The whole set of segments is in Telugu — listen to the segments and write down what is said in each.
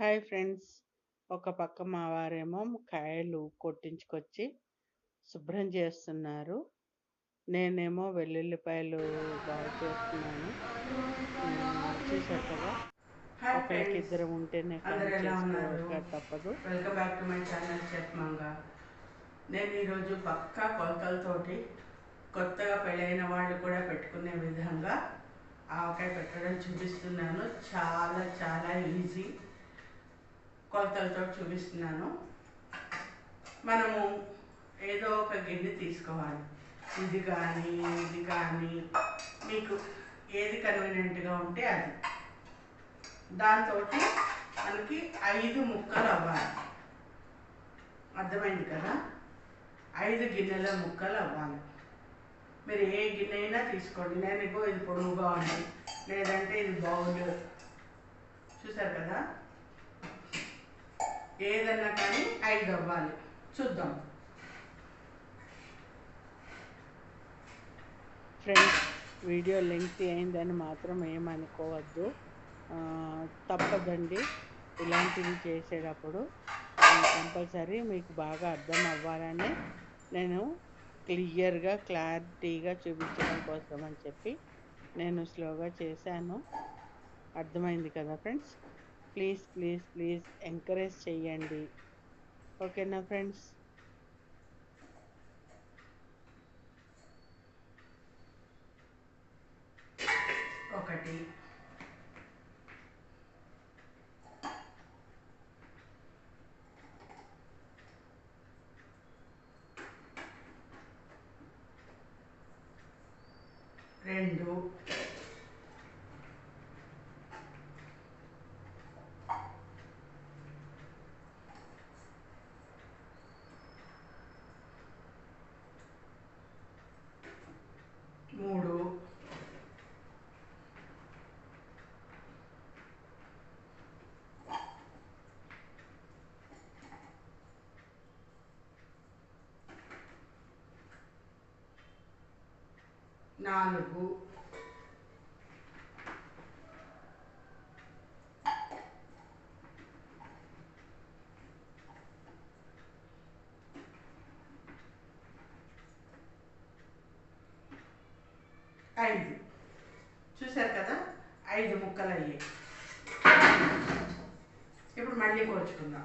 Hi friends. ఒక పక్క మా వారేమో కాయలు కొట్టించుకొచ్చి శుభ్రం చేస్తున్నారు. నేనేమో వెల్లుల్లిపాయలు బాగు చేస్తున్నాను. చూసారు కదా? ఒకరికి ఇద్దరు ఉంటేనే తప్పదు. Welcome back to my channel chef Manga నేను ఈరోజు పక్కా కొలతలతోటి కొత్తగా పెళ్ళైన వాళ్ళు కూడా పెట్టుకునే విధంగా ఆవకాయ పెట్టడం చూపిస్తున్నాను. చాలా చాలా ఈజీ. కొలతలతో చూపిస్తున్నాను. మనము ఏదో ఒక గిన్నె తీసుకోవాలి. ఇది కానీ ఇది కానీ మీకు ఏది కన్వీనియంట్గా ఉంటే అది. దాంతో మనకి ఐదు ముక్కలు అవ్వాలి. అర్థమైంది కదా? ఐదు గిన్నెల ముక్కలు అవ్వాలి. మీరు ఏ గిన్నె అయినా తీసుకోండి. నేను ఇది పొడవుగా ఉంది. లేదంటే ఇది బౌల్ చూసారు కదా? ఏదన్నా కానీ ఐదు అవ్వాలి. చూద్దాం. ఫ్రెండ్స్ వీడియో లెంగ్త్ అయిందని మాత్రం ఏమనుకోవద్దు. తప్పదండి. ఇలాంటివి చేసేటప్పుడు కంపల్సరీ మీకు బాగా అర్థం అవ్వాలని నేను క్లియర్గా క్లారిటీగా చూపించడం కోసం అని చెప్పి నేను స్లోగా చేశాను. అర్థమైంది కదా friends please please please encourage చేయండి ఓకేనా ఫ్రెండ్స్? ఒకటి రెండు మూడు నాలుగు. ఐదు. చూసారు కదా? ఐదు ముక్కలు అయ్యాయి ఇప్పుడు మళ్ళీ కోల్చుకుందాం.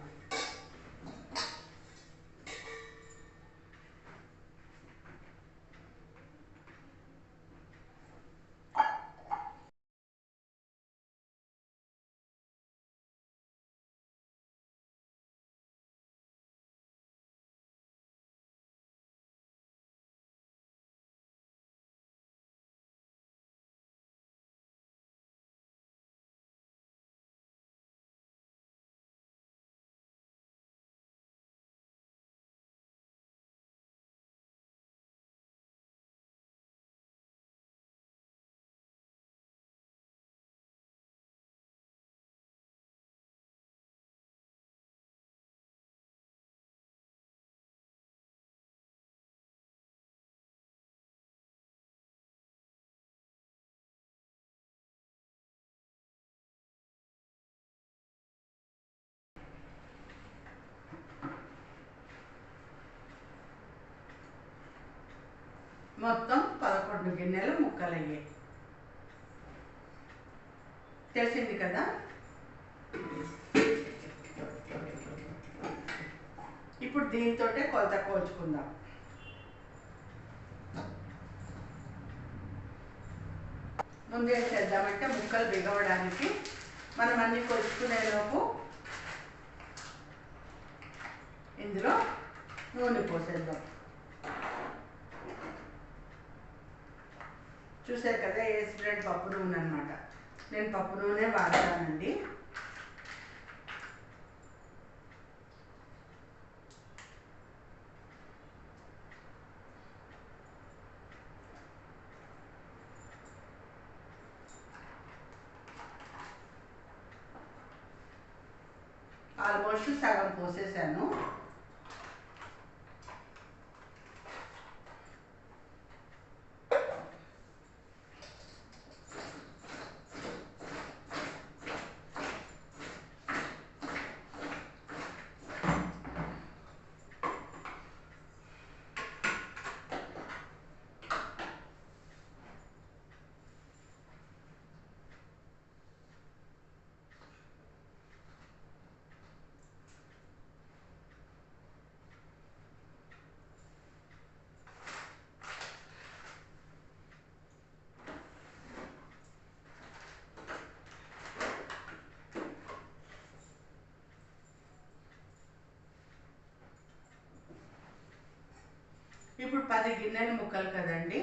మొత్తం పదకొండు గిన్నెలు ముక్కలయ్యాయి. తెలిసింది కదా? ఇప్పుడు దీంతో కొలత కోల్చుకుందాం ముందేం చేద్దామంటే ముక్కలు బిగవడానికి మనం అన్ని కొలుచుకునేలోపు ఇందులో నూనె పోసేద్దాం. చూసారు కదా ఏ స్ప్రెడ్ పప్పు నూనె అనమాట నేను పప్పు నూనె వాడతానండి ఆల్మోస్ట్ సగం పోసేసాను పది గిన్నెల ముక్కలు కదండి?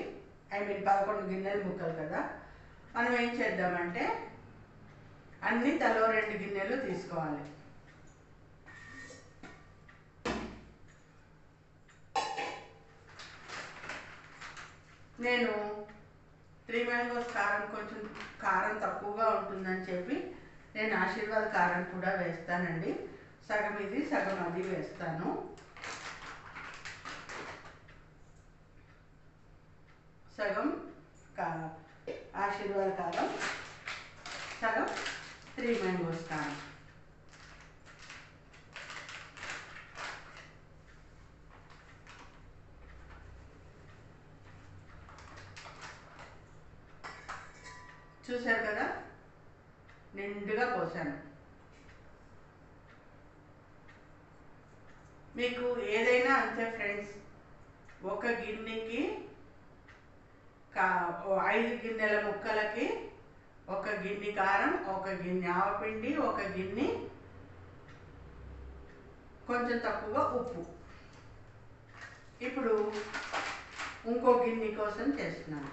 ఐ మీన్ పదకొండు గిన్నెల ముక్కలు కదా? మనం ఏం చేద్దామంటే అన్ని తలో రెండు గిన్నెలు తీసుకోవాలి. నేను త్రీ మ్యాంగోస్ కారం కొంచెం కారం తక్కువగా ఉంటుందని చెప్పి నేను ఆశీర్వాద్ కారం కూడా వేస్తానండి. సగం ఇది సగం అది వేస్తాను సగం కా ఆశీర్వాద్ కారం సగం త్రీ మ్యాంగోస్ కారం చూశారు కదా నిండుగా పోసాను మీకు ఏదైనా అంతే ఫ్రెండ్స్ ఒక గిన్నెకి కా ఓ ఐదు గిన్నెల ముక్కలకి ఒక గిన్నె కారం ఒక గిన్నె ఆవపిండి ఒక గిన్నె కొంచెం తక్కువ ఉప్పు ఇప్పుడు ఇంకో గిన్నె కోసం చేస్తున్నాను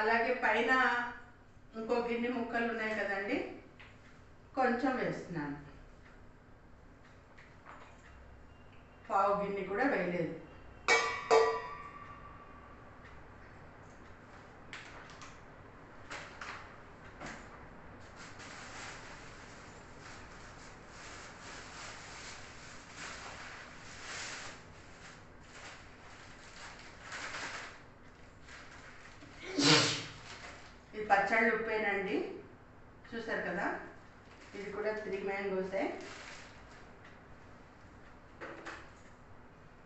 అలాగే పైన ఇంకో గిన్నె ముక్కలు ఉన్నాయి కదండి. కొంచెం వేస్తున్నాను పావు గిన్నె కూడా వేయలేదు ఇది పచ్చళ్ళు ఉప్పేనండి చూసారు కదా? ఇది కూడా త్రీ మ్యాంగోసే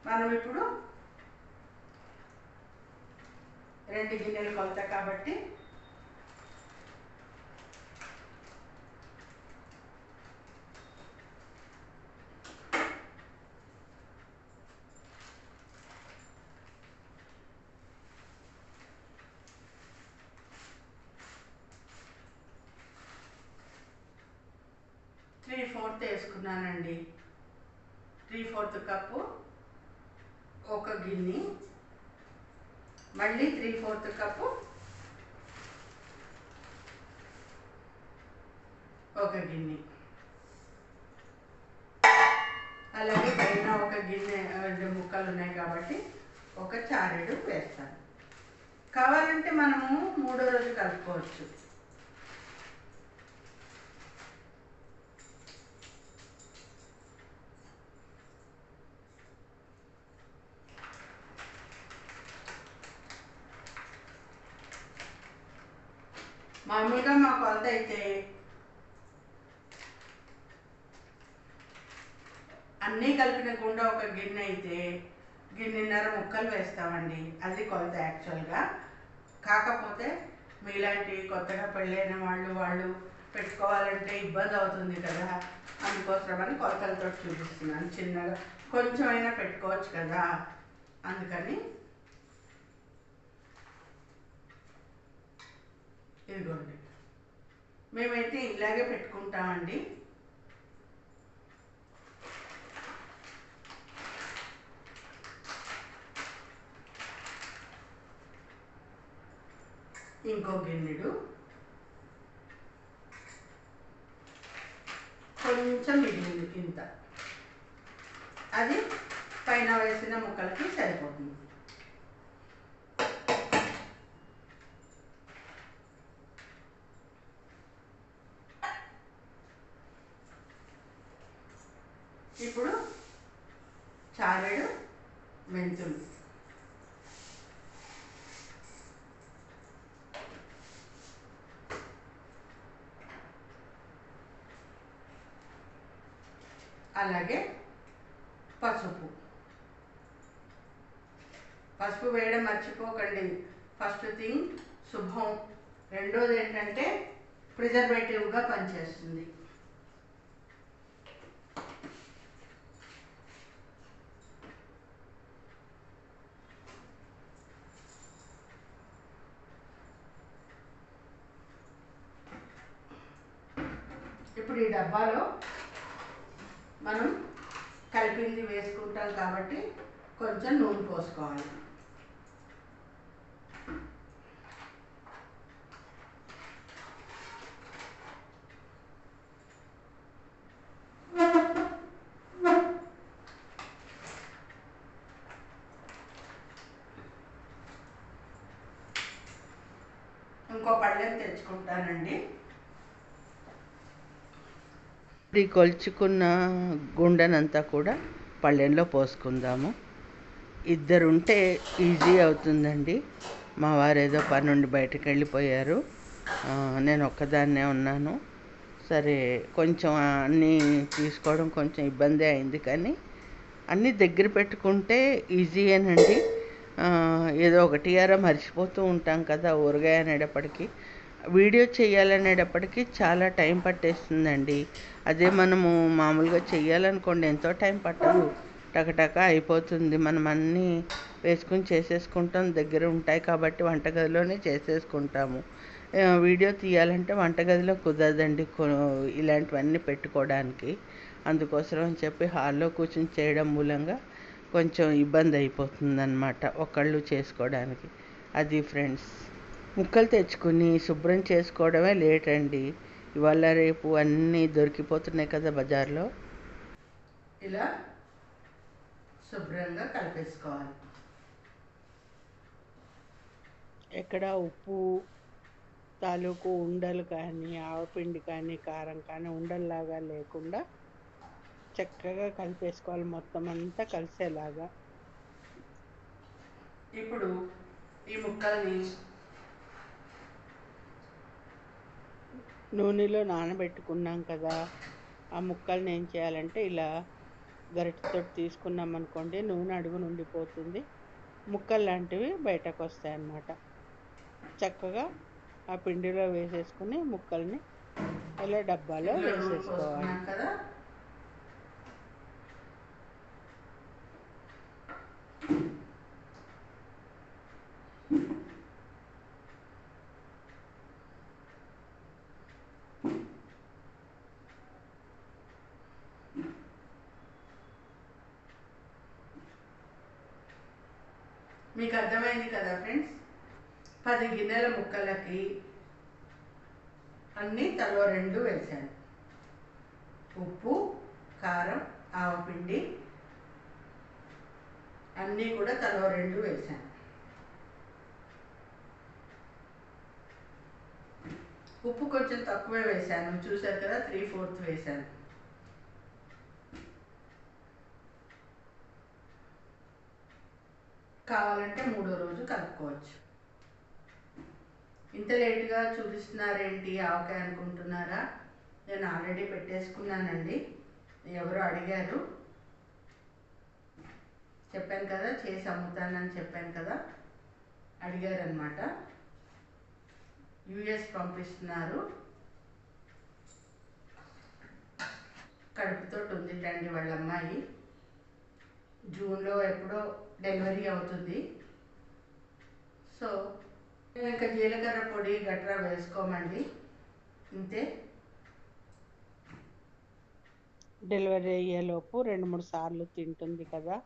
మనం ఇప్పుడు రెండు గిన్నెలు కొలత కాబట్టి త్రీ ఫోర్త్ వేసుకున్నానండి. త్రీ ఫోర్త్ కప్పు ఒక గిన్నె మళ్ళీ త్రీ ఫోర్త్ కప్పు ఒక గిన్నె. అలాగే పైన ఒక గిన్నె రెండు ముక్కలు ఉన్నాయి కాబట్టి ఒక చారెడు వేస్తాను. కావాలంటే మనము మూడో రోజు కలుపుకోవచ్చు. మామూలుగా మా కొలత అయితే అన్నీ కలిపిన గుండా ఒక గిన్నె అయితే గిన్నెన్నర ముక్కలు వేస్తామండి. అది కొలత యాక్చువల్గా. కాకపోతే మీలాంటి కొత్తగా పెళ్ళైన వాళ్ళు వాళ్ళు పెట్టుకోవాలంటే ఇబ్బంది అవుతుంది కదా. అందుకోసమని కొలతలతో చూపిస్తున్నాను. చిన్నగా కొంచెమైనా పెట్టుకోవచ్చు కదా. అందుకని ఇదిగోండి. మేమైతే ఇలాగే పెట్టుకుంటామండి. ఇంకో గిన్నెడు. కొంచెం మిగిలింది ఇంత అది పైన వేసిన ముక్కలకి సరిపోతుంది. పసుపు. పసుపు వేయడం మర్చిపోకండి. ఫస్ట్ థింగ్ శుభం. రెండోది ఏంటంటే ప్రిజర్వేటివ్గా పనిచేస్తుంది. ఇప్పుడు ఈ డబ్బాలో మనం కలిపింది వేసుకుంటాం కాబట్టి కొంచెం నూనె పోసుకోవాలి. ఇంకో పళ్ళెం తెచ్చుకుంటానండి. ఈ కొలుచుకున్న గుండెనంతా కూడా పళ్ళెంలో పోసుకుందాము. ఇద్దరు ఉంటే ఈజీ అవుతుందండి. మా వారు ఏదో పని నుండి బయటకు వెళ్ళిపోయారు నేను ఒక్కదాన్నే ఉన్నాను. సరే కొంచెం అన్నీ తీసుకోవడం కొంచెం ఇబ్బంది అయింది కానీ అన్నీ దగ్గర పెట్టుకుంటే ఈజీయేనండి. ఏదో ఒకటి అరా మర్చిపోతూ ఉంటాం కదా ఊరగాయ అనేటప్పటికీ. వీడియో చేయాలనేటప్పటికి చాలా టైం పట్టేస్తుందండి. అదే మనము మామూలుగా చేయాలనుకోండి ఎంతో టైం పట్టదు. టకటక అయిపోతుంది. మనం అన్నీ వేసుకుని చేసేసుకుంటాం. దగ్గర ఉంటాయి కాబట్టి వంటగదిలోనే చేసేసుకుంటాము. వీడియో తీయాలంటే వంటగదిలో కుదరదండి ఇలాంటివన్నీ పెట్టుకోవడానికి. అందుకోసం అని చెప్పి హాల్లో కూర్చొని చేయడం మూలంగా కొంచెం ఇబ్బంది అయిపోతుందన్నమాట ఒకళ్ళు చేసుకోవడానికి. అది ఫ్రెండ్స్. ముక్కలు తెచ్చుకుని శుభ్రం చేసుకోవడమే లేట్ అండి ఇవాళ రేపు అన్నీ దొరికిపోతున్నాయి కదా బజార్లో. ఇలా శుభ్రంగా కలిపేసుకోవాలి. ఎక్కడ ఉప్పు తాలూకు ఉండలు కానీ ఆవపిండి కానీ కారం కానీ ఉండల్లాగా లేకుండా చక్కగా కలిపేసుకోవాలి. మొత్తం అంతా కలిసేలాగా. ఇప్పుడు ఈ ముక్కల్ని నూనెలో నానబెట్టుకున్నాం కదా ఆ ముక్కల్ని ఏం చేయాలంటే ఇలా గరిటెతో తీసుకున్నాం అనుకోండి నూనె అడుగు నుండిపోతుంది. ముక్కలు లాంటివి బయటకు వస్తాయి అన్నమాట చక్కగా ఆ పిండిలో వేసేసుకుని ముక్కల్ని ఇలా డబ్బాలో వేసేసుకోవాలి పోసుకున్నాం కదా మీకు అర్థమైంది కదా ఫ్రెండ్స్ పది గిన్నెల ముక్కలకి అన్నీ తలో రెండు వేసాను. ఉప్పు కారం ఆవపిండి అన్నీ కూడా తలో రెండు వేసాను. ఉప్పు కొంచెం తక్కువే వేసాను. చూసారు కదా త్రీ ఫోర్త్ వేశాను కావాలంటే మూడో రోజు కలుపుకోవచ్చు. ఇంత లేటుగా చూపిస్తున్నారేంటి ఆవకాయ అనుకుంటున్నారా? నేను ఆల్రెడీ పెట్టేసుకున్నానండి. ఎవరు అడిగారు. చెప్పాను కదా చేసి అమ్ముతానని చెప్పాను కదా అడిగారనమాట యుఎస్ పంపిస్తున్నారు. కడుపుతో ఉందిటండి వాళ్ళ అమ్మాయి. జూన్లో ఎప్పుడో డెలివరీ అవుతుంది. సో ఇంకా జీలకర్ర పొడి గట్రా వేసుకోమండి. అంతే డెలివరీ అయ్యేలోపు రెండు మూడు సార్లు తింటుంది కదా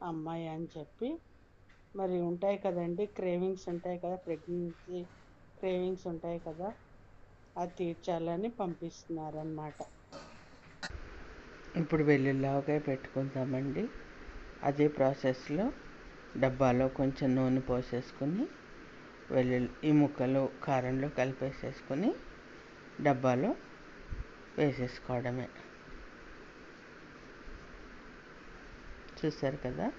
అమ్మాయి అని చెప్పి. మరి ఉంటాయి కదండి క్రేవింగ్స్ ఉంటాయి కదా ప్రెగ్నెన్సీ క్రేవింగ్స్ ఉంటాయి కదా అది తీర్చాలని పంపిస్తున్నారనమాట ఇప్పుడు వెల్లుల్లిపాయ పెట్టుకుందామండి. అదే ప్రాసెస్లో డబ్బాలో కొంచెం నూనె పోసేసుకుని వెల్లుల్లి ఈ ముక్కలు కారంలో కలిపేసేసుకుని డబ్బాలో వేసేసుకోవడమే. చూసారు కదా?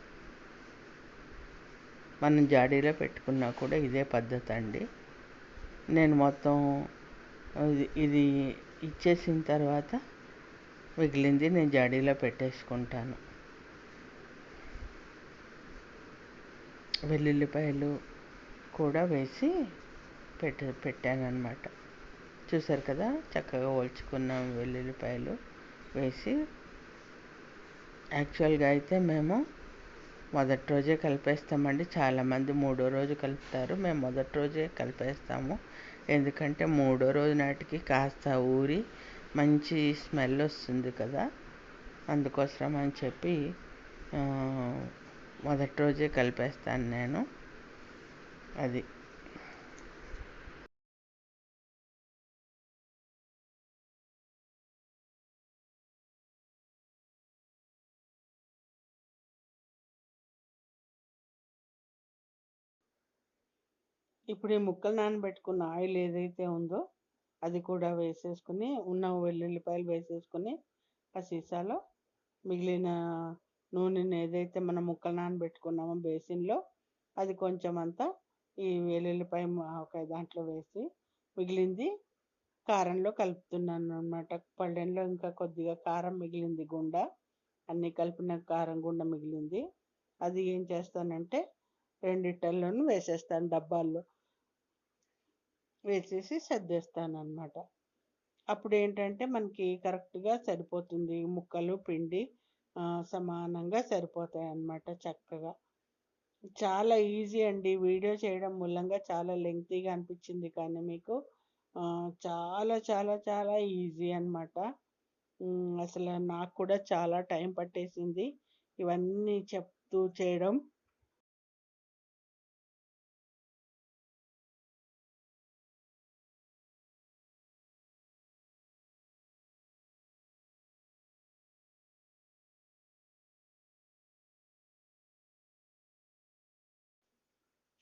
మనం జాడీలో పెట్టుకున్నా కూడా ఇదే పద్ధతి అండి. నేను మొత్తం ఇది ఇది ఇచ్చేసిన తర్వాత మిగిలింది నేను జాడీలో పెట్టేసుకుంటాను. వెల్లుల్లిపాయలు కూడా వేసి పెట్ట పెట్టాను అనమాట చూసారు కదా? చక్కగా ఒలుచుకున్నాం వెల్లుల్లిపాయలు వేసి. యాక్చువల్గా అయితే మేము మొదటి రోజే కలిపేస్తామండి. చాలామంది మూడో రోజు కలుపుతారు. మేము మొదటి రోజే కలిపేస్తాము. ఎందుకంటే మూడో రోజు నాటికి కాస్త ఊరి మంచి స్మెల్ వస్తుంది కదా? అందుకోసం అని చెప్పి మొదటి రోజే కలిపేస్తాను నేను. అది. ఇప్పుడు ఈ ముక్కలు నానబెట్టుకున్న ఆయిల్ ఏదైతే ఉందో అది కూడా వేసేసుకుని ఉన్న వెల్లుల్లిపాయలు వేసేసుకుని ఆ సీసాలో మిగిలిన నూనెని ఏదైతే మనం ముక్కలు నానబెట్టుకున్నామో బేసిన్లో అది కొంచెం అంతా ఈ వెల్లుల్లిపాయ ఒక దాంట్లో వేసి మిగిలింది కారంలో కలుపుతున్నాను అనమాట పళ్ళెంలో ఇంకా కొద్దిగా కారం మిగిలింది గుండ. అన్నీ కలిపిన కారం గుండ మిగిలింది. అది ఏం చేస్తానంటే రెండిట్టల్లోనూ వేసేస్తాను డబ్బాల్లో. వేసేసి సర్దేస్తాను అనమాట అప్పుడు ఏంటంటే మనకి కరెక్ట్గా సరిపోతుంది. ముక్కలు పిండి సమానంగా సరిపోతాయి అన్నమాట చక్కగా. చాలా ఈజీ అండి. వీడియో చేయడం మూలంగా చాలా లెంగ్తీగా అనిపించింది కానీ మీకు చాలా చాలా చాలా ఈజీ అనమాట అసలు నాకు కూడా చాలా టైం పట్టేసింది. ఇవన్నీ చెప్తూ చేయడం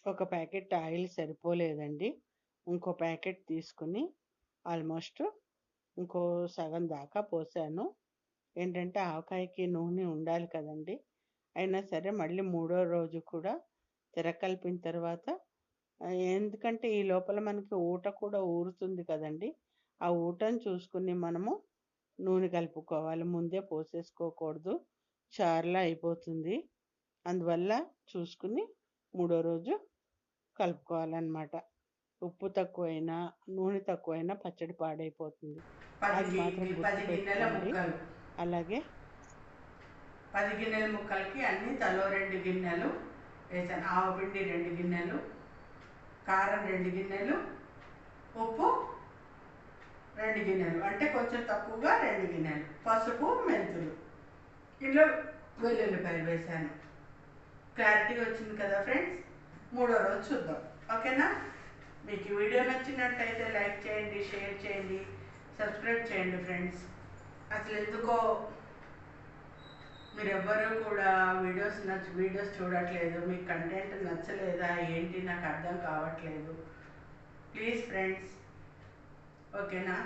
ఒక ప్యాకెట్ ఆయిల్ సరిపోలేదండి. ఇంకో ప్యాకెట్ తీసుకుని ఆల్మోస్ట్ ఇంకో సగం దాకా పోసాను. ఏంటంటే ఆవకాయకి నూనె ఉండాలి కదండి. అయినా సరే మళ్ళీ మూడో రోజు కూడా తిరగలిపిన తర్వాత ఎందుకంటే ఈ లోపల మనకి ఊట కూడా ఊరుతుంది కదండి. ఆ ఊటను చూసుకుని మనము నూనె కలుపుకోవాలి. ముందే పోసేసుకోకూడదు. చారులా అయిపోతుంది. అందువల్ల చూసుకుని మూడో రోజు కలుపుకోవాలన్నమాట. ఉప్పు తక్కువైనా నూనె తక్కువైనా పచ్చడి పాడైపోతుంది. పది అది మాత్రం గి- పది గిన్నెల గుర్తుపెట్టుకోండి. ముక్కలు. అలాగే పది గిన్నెల ముక్కలకి అన్ని తలో రెండు గిన్నెలు వేసాను. ఆవపిండి రెండు గిన్నెలు కారం రెండు గిన్నెలు ఉప్పు రెండు గిన్నెలు. అంటే కొంచెం తక్కువగా రెండు గిన్నెలు. పసుపు మెంతులు. ఇందులో వెల్లుల్లిపాయలు వేసాను. క్లారిటీ వచ్చింది కదా ఫ్రెండ్స్? మూడో రోజు చూద్దాం. ఓకేనా? మీకు వీడియో నచ్చినట్టయితే లైక్ చేయండి షేర్ చేయండి సబ్స్క్రైబ్ చేయండి ఫ్రెండ్స్. అసలు ఎందుకో మీరెవ్వరూ కూడా వీడియోస్ నచ్చ వీడియోస్ చూడట్లేదు. మీకు కంటెంట్ నచ్చలేదా? ఏంటి? నాకు అర్థం కావట్లేదు. Please friends. ఓకేనా?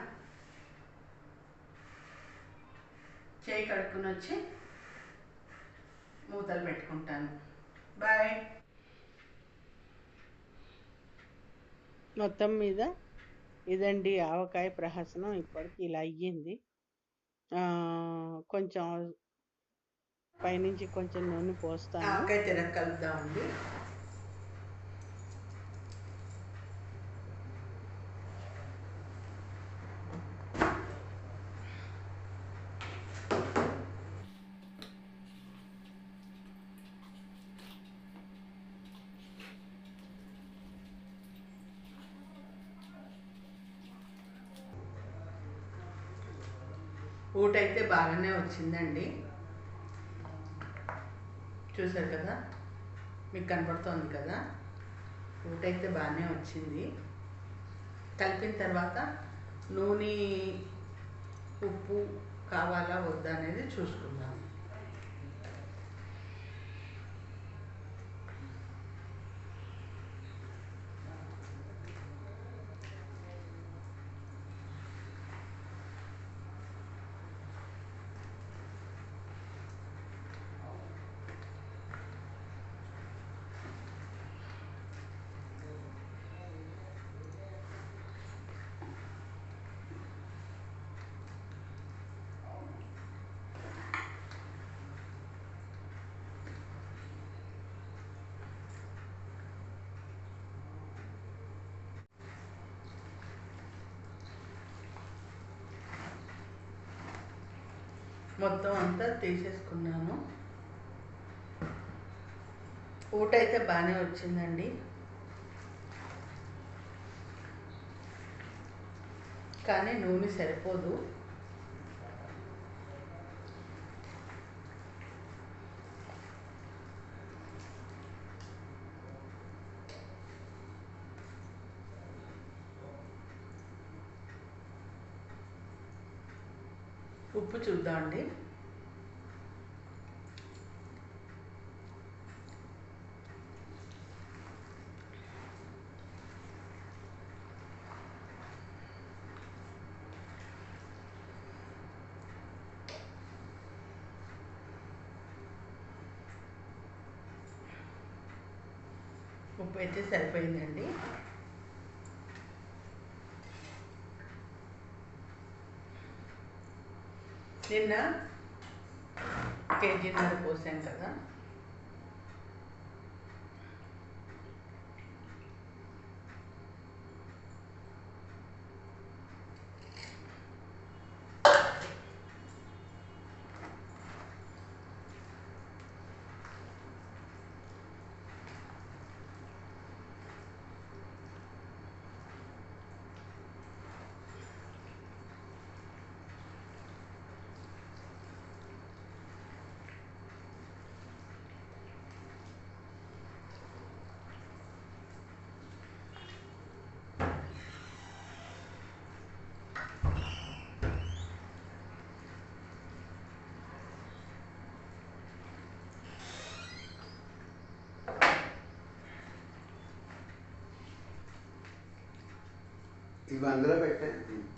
చేయి కడుక్కుని వచ్చి మూతలు పెట్టుకుంటాను. బాయ్. మొత్తం మీద ఇదండి ఆవకాయ ప్రహసనం ఇప్పటికి ఇలా అయ్యింది. కొంచెం పైనుంచి కొంచెం నూనె పోస్తాను. ఆవకాయ తిరగ కలుపుదామండి ఊట అయితే బాగానే వచ్చిందండి. చూసారు కదా? మీకు కనపడుతోంది కదా? ఊట అయితే బాగానే వచ్చింది. కలిపిన తర్వాత నూనె ఉప్పు కావాలా వద్దా అనేది చూసుకుందాం మొత్తం అంతా తీసేసుకున్నాను. ఊట అయితే బాగానే వచ్చిందండి. కానీ నూనె సరిపోదు. ఉప్పు చూద్దామండి ఉప్పు అయితే సరిపోయిందండి. నిన్న కేజీన్నర పోసాం కదా. ఇవి అందులో పెట్టాను.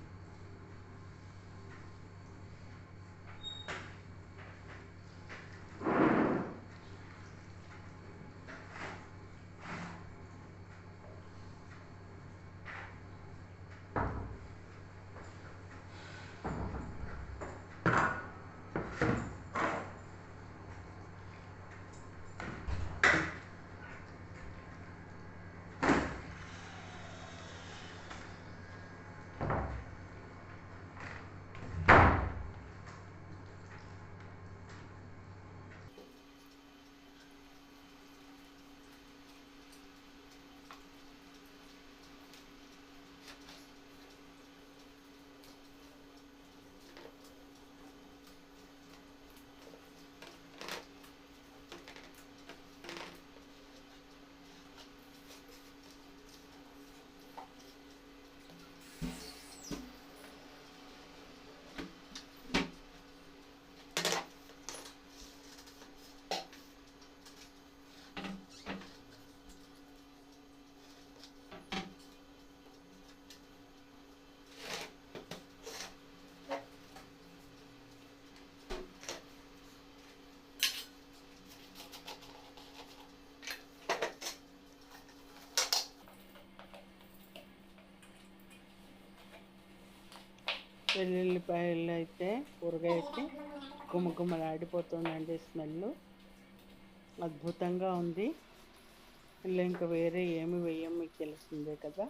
వెల్లుల్లిపాయలు అయితే కూరగాయ అయితే గుమగుమలాడిపోతుందండి స్మెల్ అద్భుతంగా ఉంది. ఇలా ఇంకా వేరే ఏమి వేయం మీకు తెలిసిందే కదా.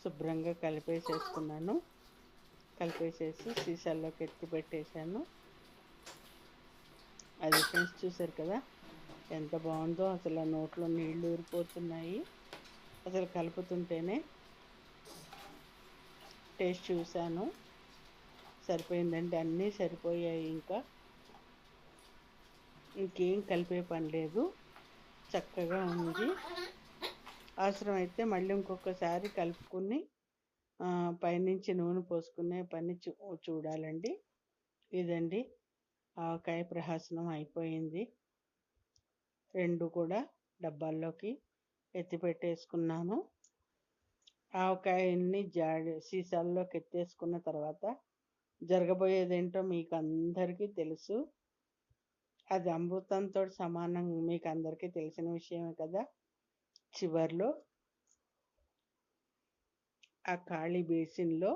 శుభ్రంగా కలిపేసేసుకున్నాను. కలిపేసేసి సీసాల్లోకి ఎత్తి పెట్టేశాను. అది ఫ్రెండ్స్ చూసారు కదా ఎంత బాగుందో. అసలు ఆ నోట్లో నీళ్ళు ఊరిపోతున్నాయి. అసలు కలుపుతుంటేనే టేస్ట్ చూశాను. సరిపోయిందండి అన్నీ సరిపోయాయి ఇంకా. ఇంకేం కలిపే పని లేదు. చక్కగా ఉంది. అవసరమైతే మళ్ళీ ఇంకొకసారి కలుపుకుని పైనుంచి నూనె పోసుకునే పని చూ చూడాలండి. ఇదండి. ఆవకాయ ప్రహసనం అయిపోయింది. రెండు కూడా డబ్బాల్లోకి ఎత్తిపెట్టేసుకున్నాను ఆవకాయన్ని జాడి సీసాల్లోకి ఎత్తేసుకున్న తర్వాత జరగబోయేదేంటో మీకు అందరికీ తెలుసు. అది అమృతంతో సమానం మీకు అందరికీ తెలిసిన విషయమే కదా. చివర్లో ఆ ఖాళీ బేసిన్లో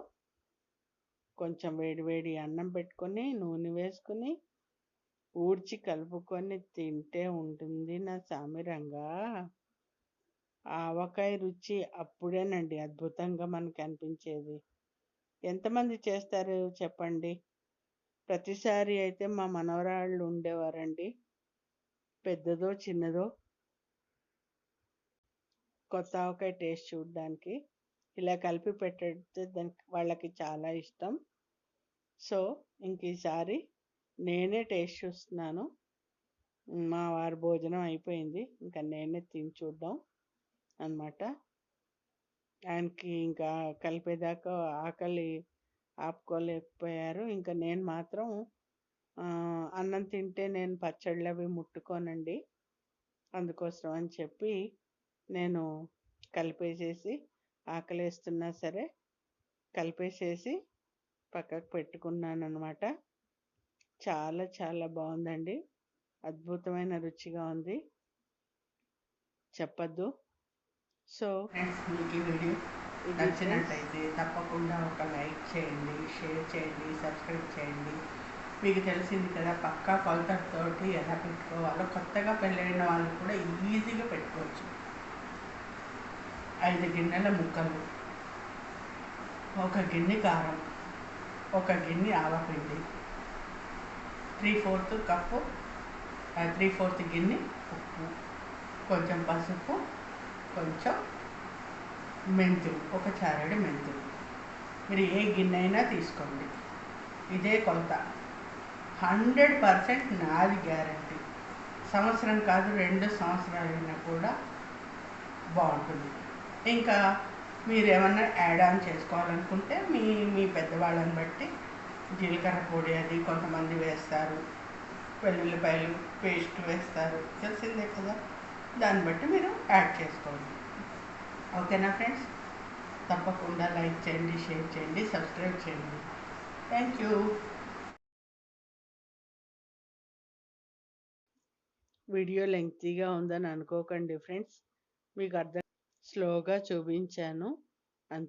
కొంచెం వేడివేడి అన్నం పెట్టుకొని నూనె వేసుకుని ఊడ్చి కలుపుకొని తింటే ఉంటుంది నా సామిరంగా ఆవకాయ రుచి అప్పుడేనండి అద్భుతంగా మనకి అనిపించేది ఎంతమంది చేస్తారు చెప్పండి? ప్రతిసారి అయితే మా మనవరాళ్ళు ఉండేవారండి. పెద్దదో చిన్నదో. కొత్త ఆవకాయ టేస్ట్ చూడడానికి. ఇలా కలిపి పెట్టితే దానికి వాళ్ళకి చాలా ఇష్టం. సో ఇంక ఈసారి నేనే టేస్ట్ చూస్తున్నాను. మా వారి భోజనం అయిపోయింది. ఇంకా నేనే తిని చూద్దాం అన్నమాట. ఆయనకి ఇంకా కలిపేదాకా ఆకలి ఆపుకోలేకపోయారు. ఇంకా నేను మాత్రం అన్నం తింటే నేను పచ్చళ్ళు అవి ముట్టుకోనండి. అందుకోసం అని చెప్పి నేను కలిపేసేసి ఆకలి వేస్తున్నా సరే కలిపేసేసి పక్కకు పెట్టుకున్నాను అనమాట చాలా చాలా బాగుందండి. అద్భుతమైన రుచిగా ఉంది. చెప్పద్దు. సో ఫ్రెండ్స్ మీకు ఈ వీడియో నచ్చినట్టయితే తప్పకుండా ఒక లైక్ చేయండి షేర్ చేయండి సబ్స్క్రైబ్ చేయండి. మీకు తెలిసింది కదా పక్కా కొలతలతోటి ఎలా పెట్టుకోవాలో కొత్తగా పెళ్ళైన వాళ్ళు కూడా ఈజీగా పెట్టుకోవచ్చు. ఐదు గిన్నెల ముక్కలు ఒక గిన్నె కారం ఒక గిన్నె ఆవపిండి three fourth cup three fourth గిన్నె ఉప్పు కొంచెం పసుపు కొంచెం మెంతులు ఒక చారడి మెంతులు. మీరు ఏ గిన్నె అయినా తీసుకోండి. ఇదే కొలత హండ్రెడ్ పర్సెంట్ నాది గ్యారంటీ. సంవత్సరం కాదు రెండు సంవత్సరాలైనా కూడా బాగుంటుంది. ఇంకా మీరు ఏమన్నా యాడ్ ఆన్ చేసుకోవాలనుకుంటే మీ మీ పెద్దవాళ్ళని బట్టి జీలకర్ర పొడి అది కొంతమంది వేస్తారు. వెల్లుల్లిపాయలు పేస్ట్ వేస్తారు. తెలిసిందే కదా? దాన్ని బట్టి మీరు యాడ్ చేసుకోండి. ఓకేనా ఫ్రెండ్స్? తప్పకుండా లైక్ చేయండి షేర్ చేయండి సబ్స్క్రైబ్ చేయండి. Thank you. వీడియో లెంగ్తీగా ఉందని అనుకోకండి ఫ్రెండ్స్. మీకు అర్థం స్లోగా చూపించాను. అంతే.